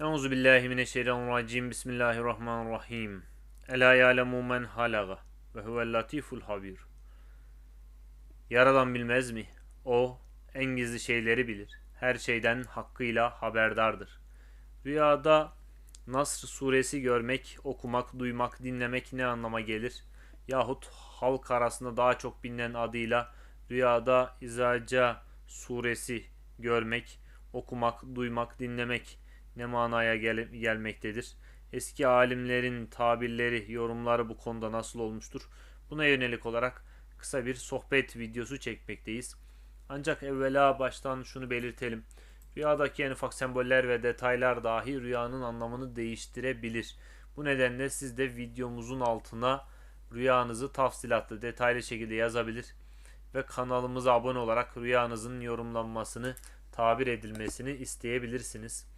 Euzu billahi mineşşeytanirracim. Bismillahirrahmanirrahim. Ela ya'lemu men halaga ve huvel latiful habir. Yaradan bilmez mi? O en gizli şeyleri bilir. Her şeyden hakkıyla haberdardır. Rüyada Nasr suresi görmek, okumak, duymak, dinlemek ne anlama gelir? Yahut halk arasında daha çok bilinen adıyla rüyada İzaca suresi görmek, okumak, duymak, dinlemek ne manaya gel- gelmektedir? Eski alimlerin tabirleri, yorumları bu konuda nasıl olmuştur? Buna yönelik olarak kısa bir sohbet videosu çekmekteyiz. Ancak evvela baştan şunu belirtelim. Rüyadaki en ufak semboller ve detaylar dahi rüyanın anlamını değiştirebilir. Bu nedenle siz de videomuzun altına rüyanızı tafsilatlı, detaylı şekilde yazabilir ve kanalımıza abone olarak rüyanızın yorumlanmasını, tabir edilmesini isteyebilirsiniz.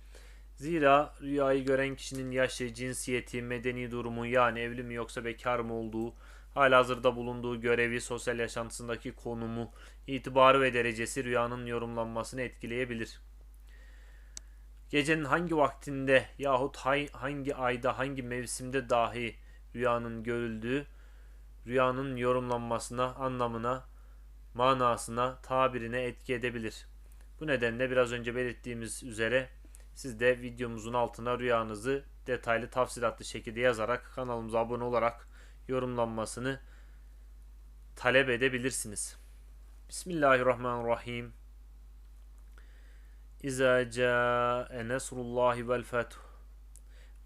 Zira rüyayı gören kişinin yaşı, cinsiyeti, medeni durumu yani evli mi yoksa bekar mı olduğu, halihazırda bulunduğu görevi, sosyal yaşantısındaki konumu, itibarı ve derecesi rüyanın yorumlanmasını etkileyebilir. Gecenin hangi vaktinde yahut hangi ayda, hangi mevsimde dahi rüyanın görüldüğü, rüyanın yorumlanmasına, anlamına, manasına, tabirine etki edebilir. Bu nedenle biraz önce belirttiğimiz üzere siz de videomuzun altına rüyanızı detaylı tafsilatlı şekilde yazarak kanalımıza abone olarak yorumlanmasını talep edebilirsiniz. Bismillahirrahmanirrahim. İza ca'e nesrullahi vel fethu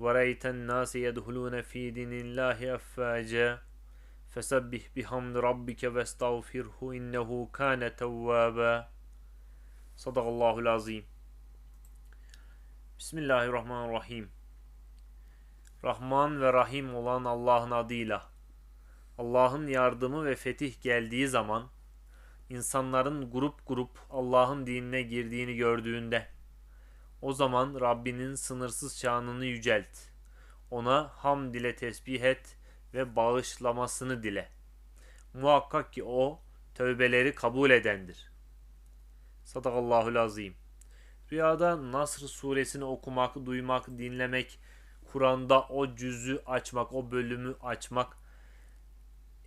ve reyten nase yedhulune fi dinillahi effaca fesebbih bihamdi rabbike ve estağfirhu innehu kâne tevvâba Sadakallahul azim. Bismillahirrahmanirrahim. Rahman ve Rahim olan Allah'ın adıyla. Allah'ın yardımı ve fetih geldiği zaman insanların grup grup Allah'ın dinine girdiğini gördüğünde o zaman Rabbinin sınırsız şanını yücelt. Ona hamd ile tesbih et ve bağışlamasını dile. Muhakkak ki o tövbeleri kabul edendir. Sadakallahul azim. Rüyada Nasr suresini okumak, duymak, dinlemek, Kur'an'da o cüzü açmak, o bölümü açmak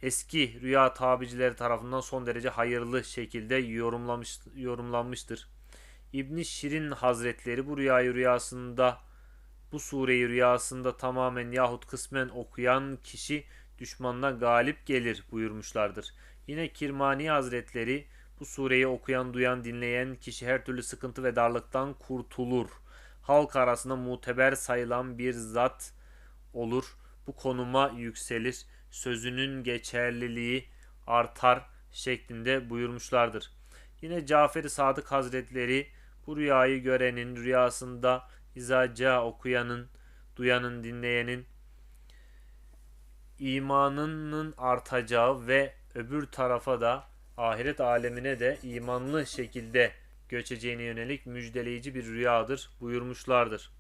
eski rüya tabicileri tarafından son derece hayırlı şekilde yorumlamış, yorumlanmıştır. İbn Şirin Hazretleri bu rüyayı rüyasında bu sureyi rüyasında tamamen yahut kısmen okuyan kişi düşmanına galip gelir buyurmuşlardır. Yine Kirmani Hazretleri bu sureyi okuyan, duyan, dinleyen kişi her türlü sıkıntı ve darlıktan kurtulur. Halk arasında muteber sayılan bir zat olur. Bu konuma yükselir. Sözünün geçerliliği artar şeklinde buyurmuşlardır. Yine Cafer-i Sadık Hazretleri bu rüyayı görenin rüyasında izaca okuyanın, duyanın, dinleyenin imanının artacağı ve öbür tarafa da ahiret alemine de imanlı şekilde göçeceğine yönelik müjdeleyici bir rüyadır buyurmuşlardır.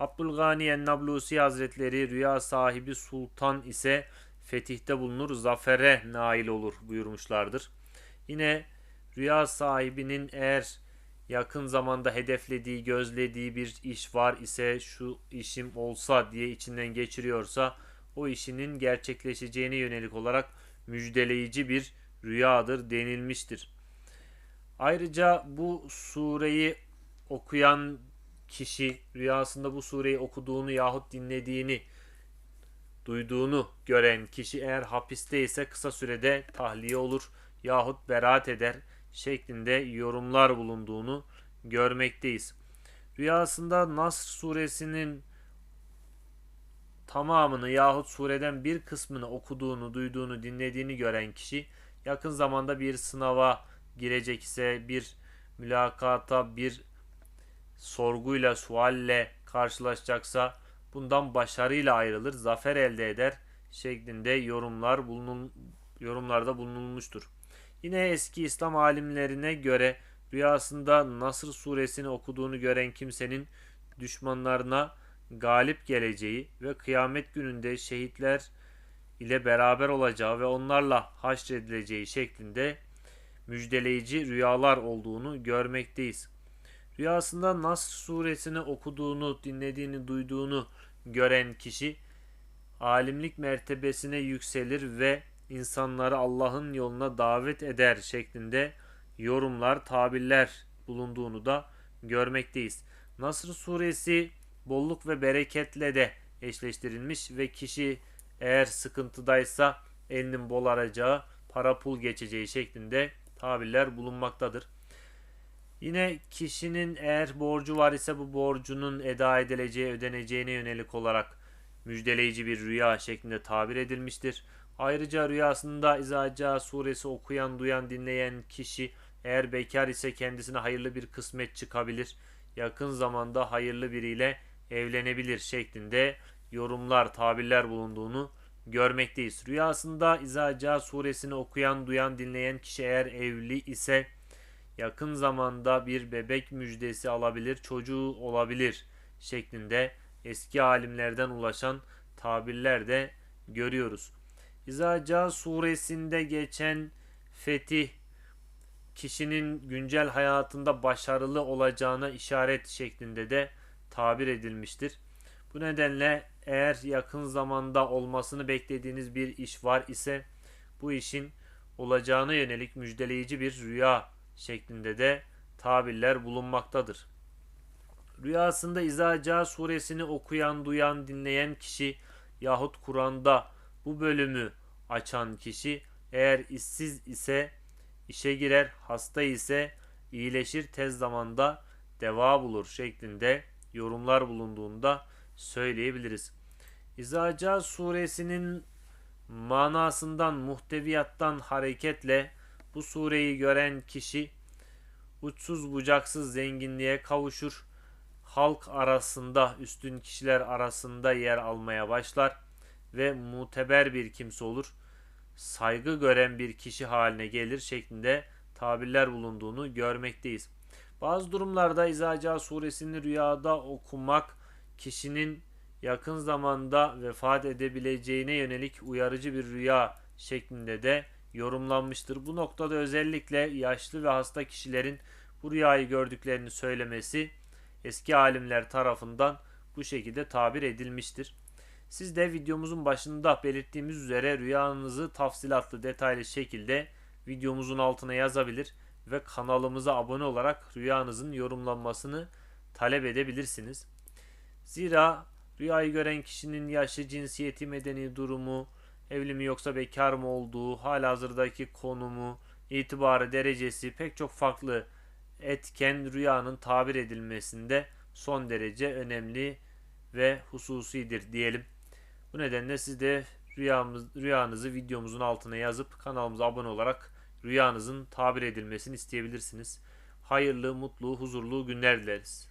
Abdülgani en-Nablusi Hazretleri rüya sahibi sultan ise fetihte bulunur, zafere nail olur buyurmuşlardır. Yine rüya sahibinin eğer yakın zamanda hedeflediği, gözlediği bir iş var ise şu işim olsa diye içinden geçiriyorsa o işinin gerçekleşeceğine yönelik olarak müjdeleyici bir rüyadır denilmiştir. Ayrıca bu sureyi okuyan kişi rüyasında bu sureyi okuduğunu yahut dinlediğini duyduğunu gören kişi eğer hapiste ise kısa sürede tahliye olur yahut beraat eder şeklinde yorumlar bulunduğunu görmekteyiz. Rüyasında Nasr suresinin tamamını yahut sureden bir kısmını okuduğunu, duyduğunu, dinlediğini gören kişi yakın zamanda bir sınava girecek ise bir mülakata, bir sorguyla, sualle karşılaşacaksa bundan başarıyla ayrılır, zafer elde eder şeklinde yorumlar bulunun, yorumlarda bulunulmuştur. Yine eski İslam alimlerine göre rüyasında Nasr suresini okuduğunu gören kimsenin düşmanlarına galip geleceği ve kıyamet gününde şehitler ile beraber olacağı ve onlarla haşredileceği şeklinde müjdeleyici rüyalar olduğunu görmekteyiz. Rüyasında Nasr suresini okuduğunu, dinlediğini, duyduğunu gören kişi alimlik mertebesine yükselir ve insanları Allah'ın yoluna davet eder şeklinde yorumlar, tabirler bulunduğunu da görmekteyiz. Nasr suresi bolluk ve bereketle de eşleştirilmiş ve kişi eğer sıkıntıdaysa elinin bol aracağı, para pul geçeceği şeklinde tabirler bulunmaktadır. Yine kişinin eğer borcu var ise bu borcunun eda edileceği, ödeneceğine yönelik olarak müjdeleyici bir rüya şeklinde tabir edilmiştir. Ayrıca rüyasında İzaca suresi okuyan, duyan, dinleyen kişi eğer bekar ise kendisine hayırlı bir kısmet çıkabilir. Yakın zamanda hayırlı biriyle evlenebilir şeklinde yorumlar, tabirler bulunduğunu görmekteyiz. Rüyasında İzaca suresini okuyan, duyan, dinleyen kişi eğer evli ise yakın zamanda bir bebek müjdesi alabilir, çocuğu olabilir şeklinde eski alimlerden ulaşan tabirler de görüyoruz. İzaca suresinde geçen fetih kişinin güncel hayatında başarılı olacağına işaret şeklinde de tabir edilmiştir. Bu nedenle eğer yakın zamanda olmasını beklediğiniz bir iş var ise bu işin olacağına yönelik müjdeleyici bir rüya şeklinde de tabirler bulunmaktadır. Rüyasında İzaca suresini okuyan, duyan, dinleyen kişi yahut Kur'an'da bu bölümü açan kişi eğer işsiz ise işe girer, hasta ise iyileşir tez zamanda deva bulur şeklinde yorumlar bulunduğunda söyleyebiliriz. İzaca suresinin manasından, muhteviyattan hareketle bu sureyi gören kişi uçsuz bucaksız zenginliğe kavuşur. Halk arasında, üstün kişiler arasında yer almaya başlar ve muteber bir kimse olur. Saygı gören bir kişi haline gelir şeklinde tabirler bulunduğunu görmekteyiz. Bazı durumlarda İzaca suresini rüyada okumak kişinin yakın zamanda vefat edebileceğine yönelik uyarıcı bir rüya şeklinde de yorumlanmıştır. Bu noktada özellikle yaşlı ve hasta kişilerin bu rüyayı gördüklerini söylemesi eski alimler tarafından bu şekilde tabir edilmiştir. Siz de videomuzun başında belirttiğimiz üzere rüyanızı tafsilatlı detaylı şekilde videomuzun altına yazabilir ve kanalımıza abone olarak rüyanızın yorumlanmasını talep edebilirsiniz. Zira rüyayı gören kişinin yaşı, cinsiyeti, medeni durumu, evli mi yoksa bekar mı olduğu, halihazırdaki konumu, itibarı, derecesi pek çok farklı etken rüyanın tabir edilmesinde son derece önemli ve hususidir diyelim. Bu nedenle siz de rüyamız, rüyanızı videomuzun altına yazıp kanalımıza abone olarak rüyanızın tabir edilmesini isteyebilirsiniz. Hayırlı, mutlu, huzurlu günler dileriz.